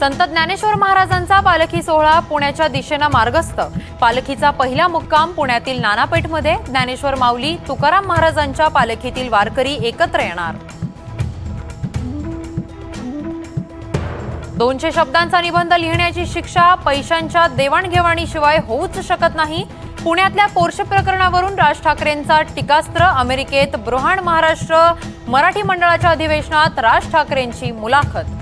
संत ज्ञानेश्वर महाराजांचा पालखी सोहळा पुण्याच्या दिशेनं मार्गस्थ. पालखीचा पहिला मुक्काम पुण्यातील नानापेठमध्ये. ज्ञानेश्वर माऊली तुकाराम महाराजांच्या पालखीतील वारकरी एकत्र येणार. दोनशे शब्दांचा निबंध लिहिण्याची शिक्षा पैशांच्या देवाणघेवाणीशिवाय होऊच शकत नाही. पुण्यातल्या पोर्श प्रकरणावरून राज ठाकरेंचा टीकास्त्र अमेरिकेत बृहाण महाराष्ट्र मराठी मंडळाच्या अधिवेशनात राज ठाकरेंची मुलाखत.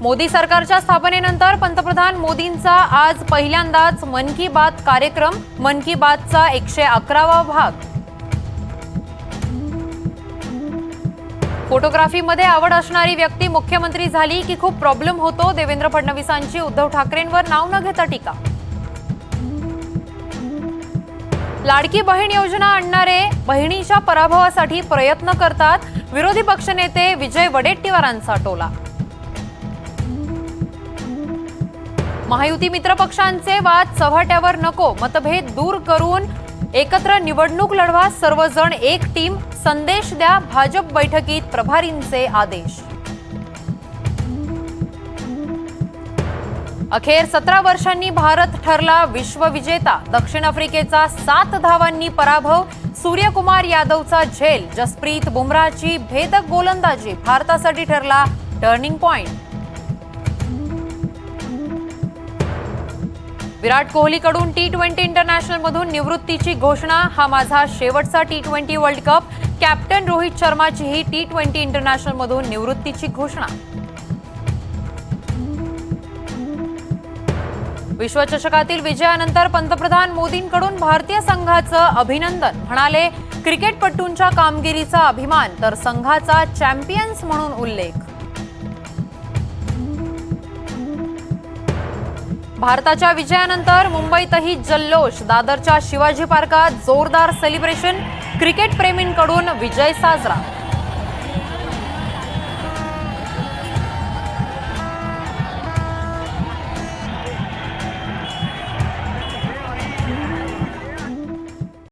मोदी सरकारच्या स्थापनेनंतर पंतप्रधान मोदींचा आज पहिल्यांदाच मन की बात कार्यक्रम मन की बातचा एकशे अकरावा भाग. फोटोग्राफीमध्ये आवड असणारी व्यक्ती मुख्यमंत्री झाली की खूप प्रॉब्लेम होतो देवेंद्र फडणवीसांची उद्धव ठाकरेंवर नाव न घेता टीका. लाडकी बहीण योजना आणणारे बहिणीच्या पराभवासाठी प्रयत्न करतात विरोधी पक्षनेते विजय वडेट्टीवारांचा टोला. महायुती मित्रपक्षांचे वाद चव्हाट्यावर नको मतभेद दूर करून एकत्र निवडणूक लढवा सर्वजण एक टीम संदेश द्या भाजप बैठकीत प्रभारींचे आदेश. अखेर सतरा वर्षांनी भारत ठरला विश्वविजेता दक्षिण आफ्रिकेचा सात धावांनी पराभव सूर्यकुमार यादवचा झेल जसप्रीत बुमराहची भेदक गोलंदाजी भारतासाठी ठरला टर्निंग पॉइंट विराट कोहलीकडून टी ट्वेंटी इंटरनॅशनलमधून निवृत्तीची घोषणा. हा माझा शेवटचा T twenty world cup captain Rohit शर्माचीही T twenty इंटरनॅशनलमधून निवृत्तीची घोषणा. विश्वचषकातील विजयानंतर पंतप्रधान मोदींकडून भारतीय संघाचं अभिनंदन. म्हणाले क्रिकेटपटूंच्या कामगिरीचा अभिमान तर संघाचा चॅम्पियन्स म्हणून उल्लेख. भारताच्या विजयानंतर मुंबईतही जल्लोष. दादरच्या शिवाजी पार्कात जोरदार सेलिब्रेशन क्रिकेट प्रेमींकडून विजय साजरा.